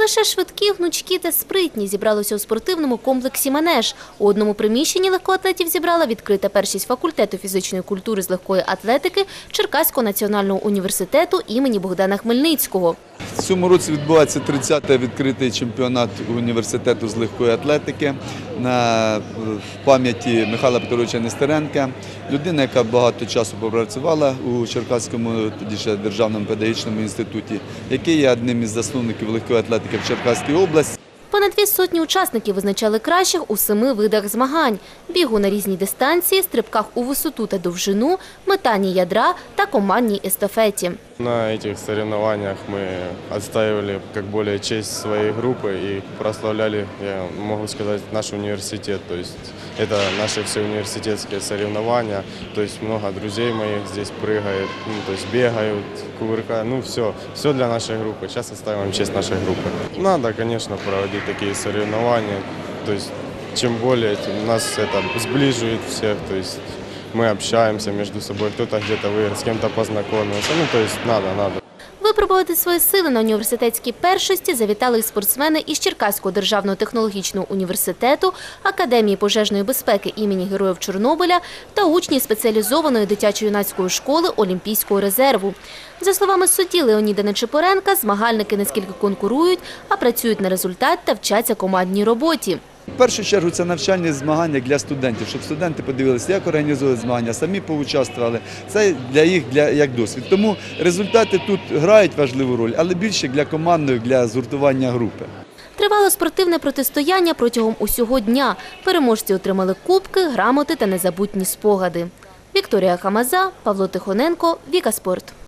Лише швидкі, гнучкі та спритні зібралися у спортивному комплексі «Манеж». У одному приміщенні легкоатлетів зібрала відкрита першість факультету фізичної культури з легкої атлетики Черкаського національного університету імені Богдана Хмельницького. Цьому році відбувається 30-й відкритий чемпіонат університету з легкої атлетики на пам'яті Михайла Петровича Нестеренка, людина, яка багато часу попрацювала у Черкаському тоді ще державному педагогічному інституті, який є одним із засновників легкої атлетики в Черкаській області. Понад дві сотні учасників визначали кращих у семи видах змагань – бігу на різні дистанції, стрибках у висоту та довжину, метанні ядра та командній естафеті. На этих соревнованиях мы отстаивали как более честь своей группы и прославляли, я могу сказать, наш университет. То есть это наши все университетские соревнования. То есть много друзей моих здесь прыгает, ну, то есть бегают, кувыркают. Ну все, все для нашей группы. Сейчас отстаиваем честь нашей группы. Надо, конечно, проводить такие соревнования. То есть чем более, тем нас это сближивает всех. То есть мы общаемся между собой, кто-то где-то выиграл, с кем-то познакомился. Ну, то есть надо, надо. Випробувати свої сили на університетській першості завітали і спортсмени із Черкаського державного технологічного університету, Академії пожежної безпеки імені Героїв Чорнобиля та учні спеціалізованої дитячо-юнацької школи Олімпійського резерву. За словами судді Леоніда Нечипоренка, змагальники не скільки конкурують, а працюють на результат та вчаться командній роботі. В першу чергу це навчальні змагання для студентів, щоб студенти подивилися, як організують змагання, самі поучаствували. Це для їх для як досвід. Тому результати тут грають важливу роль, але більше для командної, для згуртування групи. Тривало спортивне протистояння протягом усього дня. Переможці отримали кубки, грамоти та незабутні спогади. Вікторія Хамаза, Павло Тихоненко, Віка Спорт.